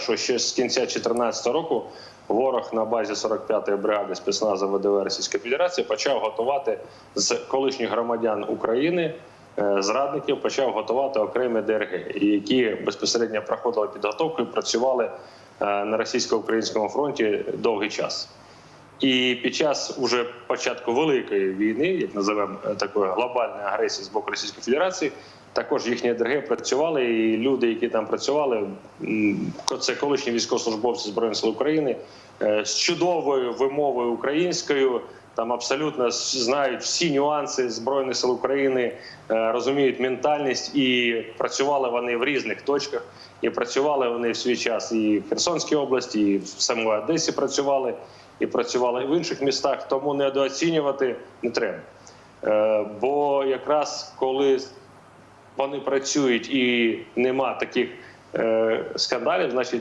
що ще з кінця 2014 року ворог на базі 45-ї бригади спецназу ВДВ Російської Федерації почав готувати з колишніх громадян України. е, Зрадників почав готувати окремі ДРГ, які безпосередньо проходили підготовку і працювали е, на російсько-українському фронті довгий час. І під час уже початку великої війни, як називаємо е, такої глобальної агресії з боку Російської Федерації, також їхні ДРГ працювали, і люди, які там працювали, це колишні військовослужбовці збройних сил України е, з чудовою вимовою українською. Там абсолютно знають всі нюанси збройних сил України, е, розуміють ментальність, і працювали вони в різних точках. І працювали вони в свій час і в Херсонській області, і в самій Одесі працювали, і працювали в інших містах. Тому недооцінювати не треба. Е, Бо якраз коли вони працюють і нема таких е, скандалів, значить